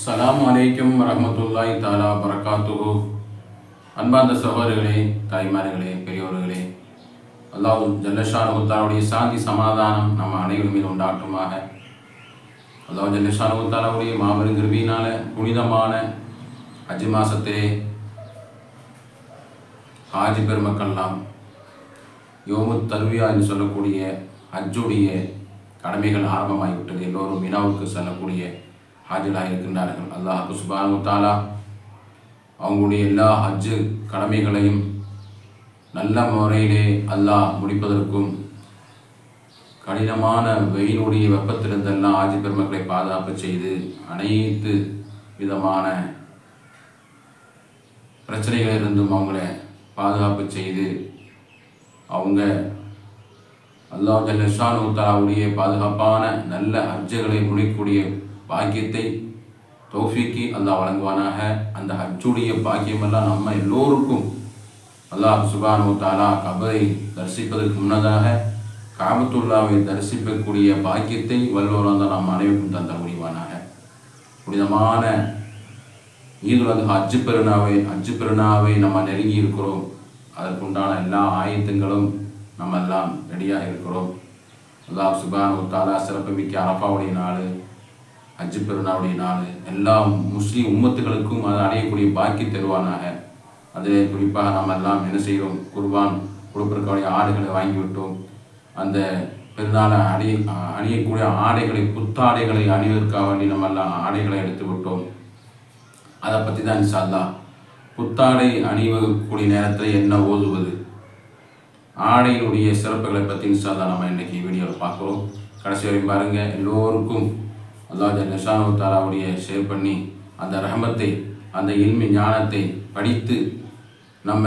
அஸ்லாம் வலைக்கம் வரஹ்மத்துல்லாஹி தாலா பரக்காத்துஹு அன்பார்ந்த சகோதரர்களே தாய்மார்களே பெரியோர்களே அல்லாஹ் ஜல்லஷானு சாந்தி சமாதானம் நம்ம அனைவரும் மீது உண்டாட்டுமாக அல்லாஹ் ஜல்லஷானு தாலாவுடைய மாபெரும் கிருபியினால புனிதமான அஜி மாசத்திலே ஹாஜி பெருமக்கள்லாம் யோமு தருவியா என்று சொல்லக்கூடிய அஜுடைய கடமைகள் ஆரம்பமாகிவிட்டது எல்லோரும் வினாவுக்கு செல்லக்கூடிய ஹாஜிலாக இருக்கின்றார்கள் அல்லாஹ் சுபானு தாலா அவங்களுடைய எல்லா ஹஜ்ஜு கடமைகளையும் நல்ல முறையிலே அல்லாஹ் முடிப்பதற்கும் கடினமான வெயிலுடைய வெப்பத்திலிருந்தெல்லாம் ஆஜி பெருமக்களை பாதுகாப்பு செய்து அனைத்து விதமான பிரச்சனைகளிலிருந்தும் அவங்கள பாதுகாப்பு செய்து அவங்க அல்லாஹ் ஜல்லஷானு தாலாவுடைய பாதுகாப்பான நல்ல ஹஜ்ஜுகளை முடிக்கக்கூடிய பாக்கியத்தை தோஃபிக்கு அல்லாஹ் வழங்குவானாக. அந்த ஹஜ்ஜுடைய பாக்கியமெல்லாம் நம்ம எல்லோருக்கும் அல்லாஹ் சுபானு தாலா கபரை தரிசிப்பதற்கு முன்னதாக காபத்துல்லாவை தரிசிக்கக்கூடிய பாக்கியத்தை வல்லோராக நாம் அனைவருக்கும் தந்த முடிவானாக புனிதமான ஈதுல் அது ஹஜ்ஜு பெருநாவை அஜு பெருநாவை நம்ம நெருங்கி இருக்கிறோம். அதற்குண்டான எல்லா ஆயத்தங்களும் நம்ம எல்லாம் ரெடியாக இருக்கிறோம். அல்லாஹ் சுபான் தாலா சிறப்புமிக்க அரப்பாவுடைய நாள் ஹஜ்ஜு பெருநாளுடைய நாள் எல்லா முஸ்லீம் உம்மத்துகளுக்கும் அதை அடையக்கூடிய பாக்கி தருவானாக. அதில் குறிப்பாக நாம் எல்லாம் என்ன செய்வோம் குர்பான் கொடுப்பதற்கான ஆடைகளை வாங்கிவிட்டோம். அந்த பெருநாளை அணி அணியக்கூடிய ஆடைகளை புத்தாடைகளை அணிவதற்காக வேண்டி நம்ம எல்லாம் ஆடைகளை எடுத்து விட்டோம். அதை பற்றி தான் இன்ஷால்லா புத்தாடை அணிவக்கூடிய நேரத்தில் என்ன ஓதுவது? ஆடையினுடைய சிறப்புகளை பற்றி இன்ஷால்லா நம்ம இன்றைக்கி வீடியோவில் பார்க்குறோம். கடைசி வரைக்கும் பாருங்கள் எல்லோருக்கும் அல்லாஹ் நஷானு தாலாவுடைய ஷேர் பண்ணி அந்த ரஹமத்தை அந்த இல்மி ஞானத்தை படித்து நம்ம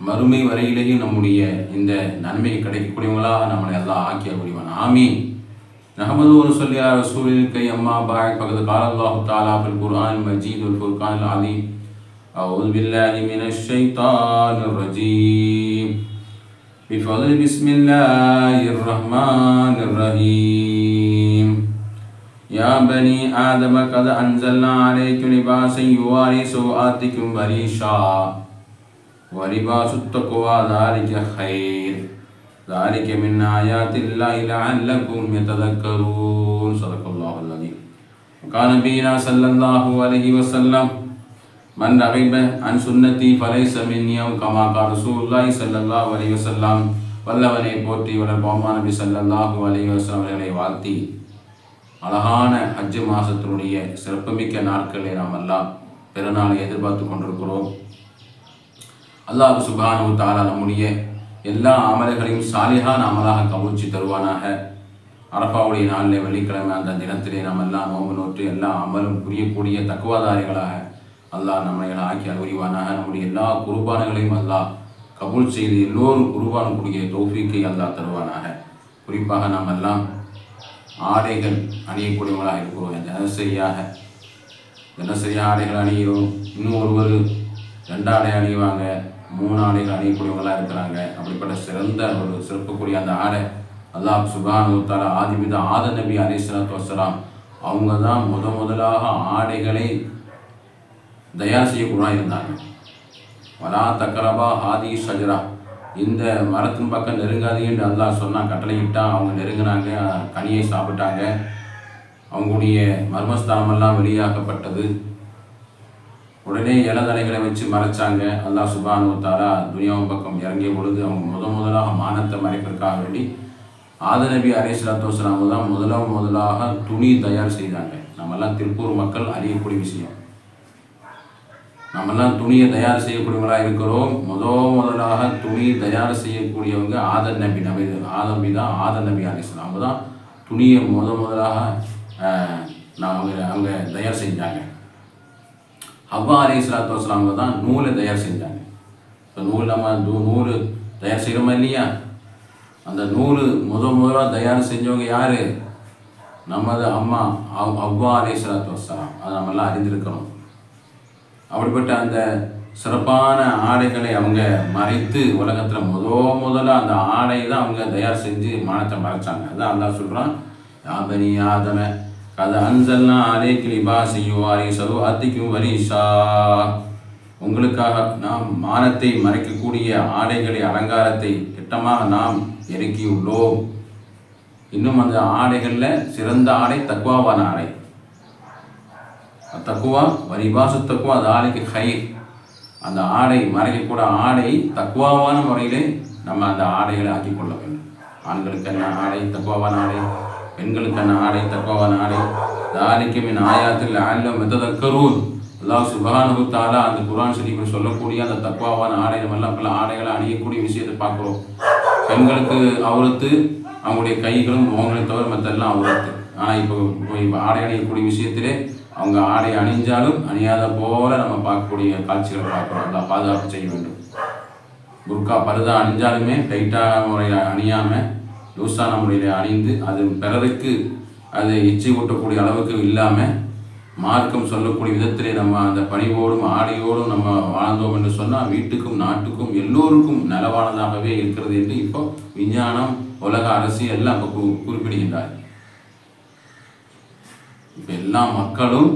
மறுமை வரையிலேயும் நம்முடைய இந்த நன்மை கிடைக்கக்கூடியவங்களாக நம்மளை எல்லாம் ஆக்கிய முடிவான் ஆமீன் نحمد ونصلي على رسول الكريم أما بعد فقد قال الله تعالى في القرآن المجيد والفرقان العظيم أعوذ بالله من الشيطان الرجيم بفضل بسم الله الرحمن الرحيم يا بني آدم قد أنزلنا عليكم لباسا يواري سوآتكم وريشا ولباس التقوى ذلك خير ذلك من آيات الله لعلكم يتذكرون صدق الله العظيم وكان نبينا صلى الله عليه وسلم من رغب عن سنتي فليس مني أو كما قال رسول الله صلى الله عليه وسلم வல்லவனை போற்றி வளர் பாமா நபி சல்லல்லாஹு அலைஹி வஸல்லம் அவர்களை வாழ்த்தி அழகான ஹஜ்ஜு மாதத்தினுடைய சிறப்புமிக்க நாட்களை நாம் எல்லாம் பிறநாளை எதிர்பார்த்து கொண்டிருக்கிறோம். அல்லாஹ் சுபானு தாரா நம்முடைய எல்லா அமல்களையும் சாலிகான அமலாக கவிழ்ச்சி தருவானாக. அரப்பாவுடைய நாளில் வெள்ளிக்கிழமை அந்த தினத்திலே நாம் எல்லாம் நோம்பு நோற்று எல்லா அமலும் புரியக்கூடிய தக்குவாதாரிகளாக அல்லாஹ் நம்மளை ஆக்கி அறிவானாக நம்முடைய எல்லா குருபானங்களையும் அல்லாஹ் கபூல் செய்து எல்லோரும் குருபான் கூடிய அல்லாஹ் தருவானாக. குறிப்பாக நாம் எல்லாம் ஆடைகள் அணியக்கூடியவங்களாக இருக்கிறோம் தினசரியாக தினசரியாக ஆடைகள் அணிகிறோம் இன்னும் ஒருவர் ரெண்டு ஆடை அணிவாங்க மூணு ஆடைகள் அணியக்கூடியவங்களாக இருக்கிறாங்க. அப்படிப்பட்ட சிறந்த ஒரு சிறப்புக்குரிய அந்த ஆடை அல்லாஹ் சுபான் உத்தார ஆதிபித ஆத நபி அலிஸ்லாத்து வசலாம் அவங்க தான் முத முதலாக ஆடைகளை தயார் செய்யக்கூடாக இருந்தாங்க. வலா தக்கரபா ஹாதி ஷஜரா இந்த மரத்தின் பக்கம் நெருங்காதீங்கன்னு அல்லா சொன்னால் கட்டளையிட்டான். அவங்க நெருங்கினாங்க. கனியை சாப்பிட்டாங்க. அவங்களுடைய மர்மஸ்தானமெல்லாம் வெளியாக்கப்பட்டது. உடனே இளதலைகளை வச்சு மறைச்சாங்க. அல்லாஹ் சுபானு தாரா பக்கம் இறங்கிய பொழுது அவங்க முத முதலாக மானத்தை மறைப்பதற்காக வேண்டி ஆதநபி அரேஸ்லாத்தோஸ்லாம் தான் முதலாக முதலாக துணி தயார் செய்தாங்க. நம்மெல்லாம் திருப்பூர் மக்கள் அறியக்கூடிய விஷயம். நம்மெல்லாம் துணியை தயார் செய்யக்கூடியவங்களாக இருக்கிறோம். முத முதலாக துணி தயார் செய்யக்கூடியவங்க ஆதர் நபி நபி ஆதம்பி தான் ஆதர் நபி அலிஸ்லாம் அவங்க தான் துணியை முத முதலாக நான் அவங்க அவங்க தயார் செஞ்சாங்க. ஹவ்வா அலி இஸ்லாத்து வஸ்லாமங்க தான் நூலை தயார் செஞ்சாங்க. இப்போ நூல் நம்ம நூல் தயார் செய்கிறோமா இல்லையா? அந்த நூல் முத முதலாக தயார் செஞ்சவங்க யார்? நமது அம்மா அவ் அவ்வா அலி இஸ்லாத்து வஸ்லாம். அதை நம்மெல்லாம் அறிந்திருக்கிறோம். அப்படிப்பட்ட அந்த சிறப்பான ஆடைகளை அவங்க மறைத்து உலகத்தில் முத முதல்ல அந்த ஆடை தான் அவங்க தயார் செஞ்சு மானத்தை மறைச்சாங்க. அதான் அல்லா சொல்கிறான் யாபனி ஆதம கதை அன்சல்னா அரே கிளிபா செய்யுவாரி சரு அத்திக்கும் வரிஷா உங்களுக்காக நாம் மானத்தை மறைக்கக்கூடிய ஆடைகளை அலங்காரத்தை திட்டமாக நாம் இறக்கியுள்ளோம். இன்னும் அந்த ஆடைகளில் சிறந்த ஆடை தக்குவாவான ஆடை. தக்குவா வரிபாசு தக்குவா அது ஆடைக்கு ஹைர் அந்த ஆடை மறைக்கக்கூட ஆடை தக்குவாவான முறையிலே நம்ம அந்த ஆடைகளை ஆக்கி கொள்ள வேண்டும். ஆண்களுக்கு என்ன ஆடை தக்குவாவான ஆடை? பெண்களுக்கு என்ன ஆடை தக்குவாவான ஆடை? தாலிக்கு என் ஆயாத்தில் ஆயிரம் மெத்ததக்கரூர் அல்லாஹ் சுபஹானஹு தஆலா அந்த குரான் ஷரீஃபில் சொல்லக்கூடிய அந்த தக்குவாவான ஆடை நம்ம எல்லாம் பல ஆடைகளை அணியக்கூடிய விஷயத்தை பார்க்குறோம். பெண்களுக்கு அவரத்து அவங்களுடைய கைகளும் முகங்களையும் தவிர மற்றெல்லாம் அவரத்து ஆனால் இப்போ இப்போ ஆடை அணியக்கூடிய விஷயத்திலே அவங்க ஆடை அணிஞ்சாலும் அணியாத போல நம்ம பார்க்கக்கூடிய காட்சிகளை பார்க்குறோம். அதான் பாதுகாப்பு செய்ய வேண்டும். புர்கா பருதா அணிஞ்சாலுமே டைட்டாக முறையில் அணியாமல் லூசான முறையில் அணிந்து அது பிறருக்கு அது இச்சை ஊட்டக்கூடிய அளவுக்கு இல்லாமல் மார்க்கம் சொல்லக்கூடிய விதத்திலே நம்ம அந்த பணிவோடும் ஆடையோடும் நம்ம வாழ்ந்தோம் என்று சொன்னால் வீட்டுக்கும் நாட்டுக்கும் எல்லோருக்கும் நலவானதாகவே இருக்கிறது என்று இப்போ விஞ்ஞானம் உலக அரசு எல்லாம் இப்போ குறிப்பிடுகின்றார் இப்போ எல்லா மக்களும்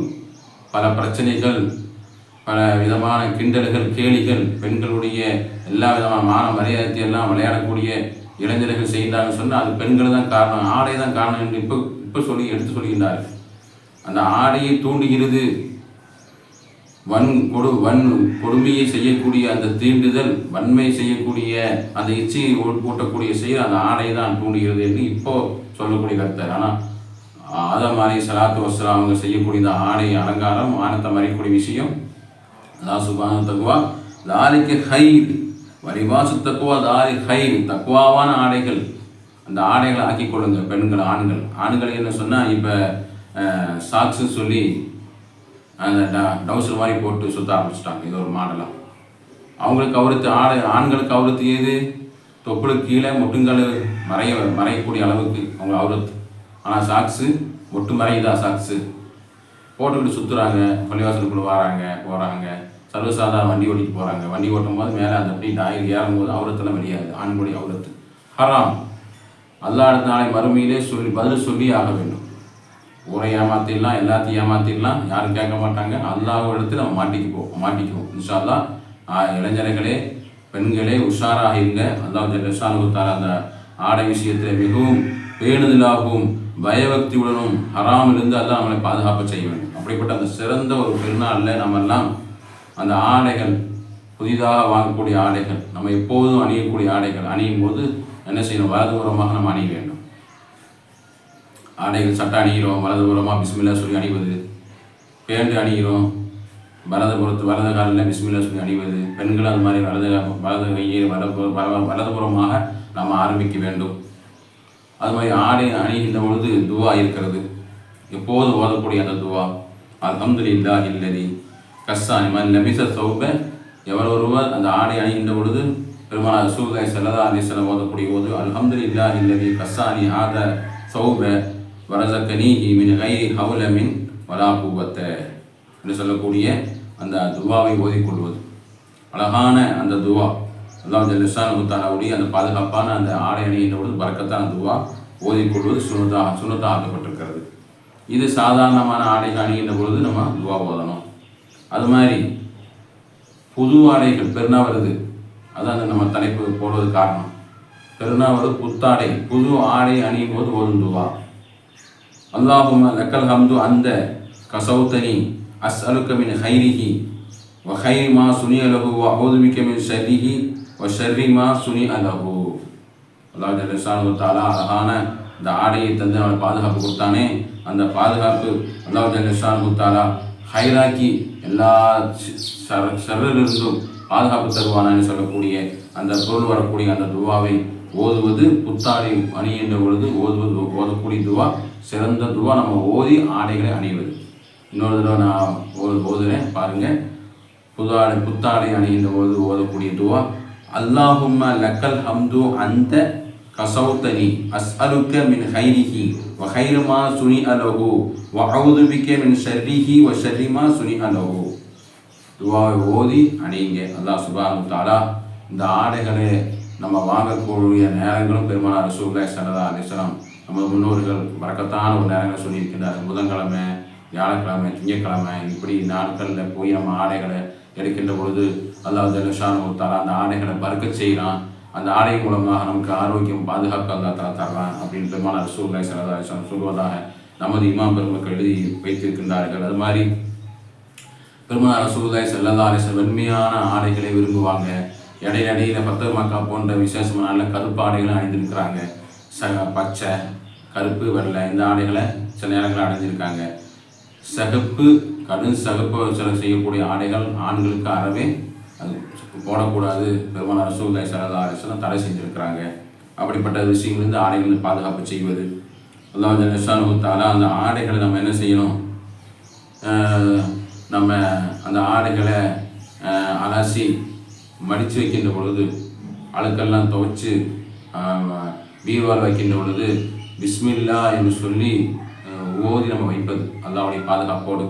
பல பிரச்சனைகள் பல விதமான கிண்டல்கள் கேலிகள் பெண்களுடைய எல்லா விதமான மான மரியாதை எல்லாம் விளையாடக்கூடிய இளைஞர்கள் செய்கிறாங்கன்னு சொன்னால் அது பெண்கள் தான் காரணம் ஆடை தான் காரணம் என்று இப்போ இப்போ சொல்லி எடுத்து சொல்கின்றார்கள். அந்த ஆடையை தூண்டுகிறது வன் கொடு வன் கொடுமையை செய்யக்கூடிய அந்த தீண்டுதல் வன்மை செய்யக்கூடிய அந்த இச்சையை ஊ- ஊட்டக்கூடிய செயல் அந்த ஆடை தான் தூண்டுகிறது என்று இப்போ சொல்லக்கூடிய கருத்தர் ஆனால் ஆதம் அலை சலாத்து வசலாம் அவங்க செய்யக்கூடிய இந்த ஆடை அலங்காரம் வானத்தை அறியக்கூடிய விஷயம். லா சுபான தக்குவா தாலிக்கு ஹைர் வரிவாசு தக்குவா தாரி ஹைர் தக்குவாவான ஆடைகள். அந்த ஆடைகளை ஆக்கி கொள்ளுங்க பெண்கள் ஆண்கள். ஆண்கள் என்ன சொன்னால் இப்போ சாக்ஸு சொல்லி அந்த ட- டவுசர் மாதிரி போட்டு சுத்த ஆரம்பிச்சிட்டாங்க. இது ஒரு மாடலாக அவங்களுக்கு அவருத்து ஆடை ஆண்களுக்கு அவருத்து ஏது தொப்புளுக்கு கீழே முட்டுங்கள் மறைய மறையக்கூடிய அளவுக்கு அவங்க அவரத்து ஆனால் சாக்ஸு ஒட்டு மறையுதா சாக்ஸு? போட்டுக்கிட்டு சுற்றுறாங்க பள்ளிவாசலுக்குள்ள வராங்க போகிறாங்க சர்வசாதாரண வண்டி ஓட்டிட்டு போகிறாங்க வண்டி ஓட்டும் போது மேலே அந்த அப்படி டாயில் ஏறும்போது அவுரத்தெல்லாம் வெளியாது ஆண்களுடைய அவரத்து. ஹராம். அல்லா நாளை மறுமையிலே சொல்லி பதில் சொல்லி ஆக வேண்டும். ஊரை ஏமாத்திடலாம் எல்லாத்தையும் ஏமாத்திடலாம். யாரும் கேட்க மாட்டாங்க. அல்லாஹ் இடத்துல நம்ம மாட்டிக்குவோம் மாட்டிக்குவோம். இன்ஷா இளைஞர்களே பெண்களே உஷாராக இருங்க. அல்லாஹ் ஜல்ஷானுத்தால அந்த ஆடை விஷயத்தில் மிகவும் பேணுதலாகவும் பயபக்தியுடனும் ஹராமிலிருந்து அல்ல நம்மளை பாதுகாப்பு செய்ய வேண்டும். அப்படிப்பட்ட அந்த சிறந்த ஒரு பெருநாளில் நம்ம எல்லாம் அந்த ஆடைகள் புதிதாக வாங்கக்கூடிய ஆடைகள் நம்ம எப்போதும் அணியக்கூடிய ஆடைகள் அணியும் போது என்ன செய்யணும்? வலதுபுறமாக நம்ம அணிய வேண்டும். ஆடைகள் சட்டை அணிகிறோம் வலதுபுறமாக பிஸ்மில்லா சொல்லி அணிவது. பேண்ட் அணிகிறோம் வலதுபுறத்து வலது காலில் பிஸ்மில்லா சொல்லி அணிவது. பெண்கள் அது மாதிரி வலது வலது கையை வலது வலதுபுறமாக நாம் ஆரம்பிக்க வேண்டும். அது மாதிரி ஆடை அணிகின்ற பொழுது துவா இருக்கிறது. எப்போது ஓதக்கூடிய அந்த துவா அல்ஹம்துலில்லாஹி இல்லதி கஸ்ஸானி மன் லபிச சௌப. எவர் ஒருவர் அந்த ஆடை அணிகின்ற பொழுது பெருமாள் சூகாய் செல்லதா அலைஹி வஸல்லம் ஓதக்கூடிய போது அல்ஹம்துலில்லாஹி இல்லதி கஸ்ஸானி ஆத சௌப வரசக்கனி மின் கைரி ஹவுல மின் வலா குவத்த. என்று சொல்லக்கூடிய அந்த துவாவை ஓதிக்கொள்வது. அழகான அந்த துவா. அல்லாஹ் ஜல்லிஷான் தாலாவுடைய அந்த பாதுகாப்பான அந்த ஆடை அணிகின்ற பொழுது பறக்கத்தான துவா ஓதிக்கொள்வது சுனதா சுனதா ஆக்கப்பட்டிருக்கிறது. இது சாதாரணமான ஆடைகள் அணிகின்ற பொழுது நம்ம துவா ஓதணும். அது மாதிரி புது ஆடைகள் பெருனா வருது அதான் அந்த நம்ம தலைப்பு போடுவது காரணம். பெருனா வருது புத்தாடை புது ஆடை அணியும் போது ஓதும் துவா. அல்லாஹும் லக்கல் ஹம்து அந்த கசௌத்தனி அஸ் அலுக்கமின் ஹைரிஹி வ ஹைரி மா சுனிய ஷர்விமா சுனி வ அல்லாஹ் ஜல்லஷானு தாலா அழகான இந்த ஆடையை தந்து அவனை பாதுகாப்பு கொடுத்தானே. அந்த பாதுகாப்பு அல்லாஹ் ஜல்லஷானு தாலா ஹைராக்கி எல்லா ஷர்ரிலிருந்தும் பாதுகாப்பு தருவானான்னு சொல்லக்கூடிய அந்த பொருள் வரக்கூடிய அந்த துவாவை ஓதுவது புத்தாடை அணிகின்ற பொழுது ஓதுவது ஓதக்கூடிய துவா சிறந்த துவா. நம்ம ஓதி ஆடைகளை அணிவது. இன்னொரு தடவை நான் ஓது ஓதுறேன் பாருங்கள் புது ஆடை புத்தாடை அணிகின்ற போது ஓதக்கூடிய துவா. அல்லாஹும்ம லக்கல் ஹம்து அந்த கசௌத்தனி. அஸ்அலுக்க மின் ஹைரிஹி. வ ஹைருமா சுனி அலஹு. வ அவுது பிக்க மின் ஷர்ரிஹி. வ ஷர்ரிமா சுனி அலஹு. துவாவை ஓதி அணியுங்க அல்லாஹ் சுபானு தாலா இந்த ஆடைகளை நம்ம வாங்கக்கூடிய நேரங்களும் பெருமானார் ரசூல்லாய் ஸல்லல்லாஹு அலிஸ்லாம் நமது நம்ம முன்னோர்கள் வரக்கத்தான ஒரு நேரங்களை சொல்லியிருக்கின்றார். புதன்கிழமை வியாழக்கிழமை திங்கக்கிழமை இப்படி நாட்களில் போய் நம்ம ஆடைகளை எடுக்கின்ற பொழுது அல்லாஹ் ஜலஷான் தாரா அந்த ஆடைகளை பறக்க செய்கிறான் அந்த ஆடை மூலமாக நமக்கு ஆரோக்கியம் பாதுகாப்பு அல்லா தலா தரலாம் அப்படின்னு பெருமான ரசூல்லாய் சொல்வதாக நமது இமாம் பெருமக்கள் எழுதி வைத்திருக்கின்றார்கள். அது மாதிரி பெருமாள் ரசூல்லாய் சல்லா அலிசன் வெண்மையான ஆடைகளை விரும்புவாங்க. இடையிடையில பத்தர் மக்கா போன்ற விசேஷமான நல்ல கருப்பு ஆடைகளும் அணிந்திருக்கிறாங்க. ச பச்சை கருப்பு வெள்ளை இந்த ஆடைகளை சில நேரங்களில் அடைஞ்சிருக்காங்க சகப்பு கடும் சகப்பு சில செய்யக்கூடிய ஆடைகள் ஆண்களுக்கு அறவே அது போடக்கூடாது பெருமான ரசூல்லாய் சரதா அலிஸ்லாம் தடை செஞ்சுருக்கிறாங்க. அப்படிப்பட்ட விஷயங்கள்லேருந்து ஆடைகளை பாதுகாப்பு செய்வது. அல்லாஹ் ஜல்ஷானு தாலா அந்த ஆடைகளை நம்ம என்ன செய்யணும்? நம்ம அந்த ஆடைகளை அலசி மடித்து வைக்கின்ற பொழுது அழுக்கெல்லாம் துவைச்சு பீர்வால் வைக்கின்ற பொழுது பிஸ்மில்லா என்று சொல்லி ஓதி நம்ம வைப்பது. அல்லாவுடைய பாதுகாப்போடு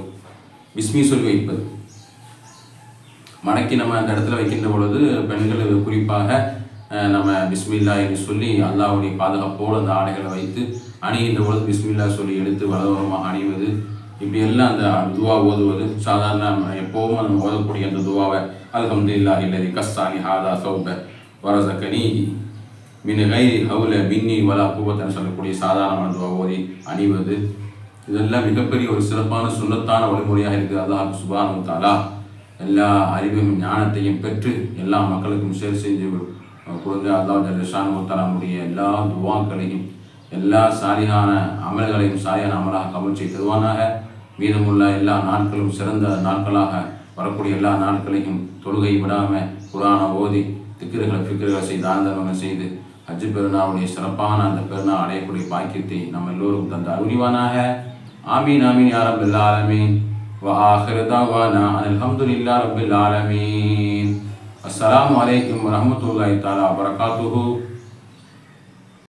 பிஸ்மி சொல்லி வைப்பது. மடக்கி நம்ம அந்த இடத்துல வைக்கின்ற பொழுது பெண்கள் குறிப்பாக நம்ம பிஸ்மில்லா என்று சொல்லி அல்லாவுடைய பாதுகாப்போடு அந்த ஆடைகளை வைத்து அணிகின்ற பொழுது பிஸ்மில்லா சொல்லி எடுத்து வலதுபுறமாக அணிவது. இப்படியெல்லாம் அந்த துவா ஓதுவது. சாதாரண எப்போவும் நம்ம ஓதக்கூடிய அந்த துவாவை அல்ஹம்துலில்லா இல்லதி கஸ்தானி ஹாதா சௌப வரசக்கனி மின் கை ஹவுல பின்னி வலா கூவத்தன்னு சொல்லக்கூடிய சாதாரணமான துவா ஓதி அணிவது. இதெல்லாம் மிகப்பெரிய ஒரு சிறப்பான சுண்ணத்தான வழிமுறையாக இருக்குது. அல்லாஹ் சுபானு தாலா எல்லா அறிவும் ஞானத்தையும் பெற்று எல்லா மக்களுக்கும் சேர் செஞ்சு கொடுத்து அல்லாஹ் ஜல்ஷானு தலாமுடைய எல்லா துவாக்களையும் எல்லா சாலிகான அமல்களையும் சாலியான அமலாக கமல் செய்து தருவானாக. மீதமுள்ள எல்லா நாட்களும் சிறந்த நாட்களாக வரக்கூடிய எல்லா நாட்களையும் தொழுகை விடாமல் குரான ஓதி திக்கிரகளை ஃபிக்கிறுகளை செய்து ஆனந்தங்கள் செய்து ஹஜ்ஜு பெருநாளுடைய சிறப்பான அந்த பெருநாள் அடையக்கூடிய பாக்கியத்தை நம்ம எல்லோரும் தந்த அறிவானாக ஆமீன் ஆமீன் யா ரப்பல் ஆலமீன். وآخر دعوانا أن الحمد لله رب العالمين. السلام عليكم ورحمة الله تعالى وبركاته.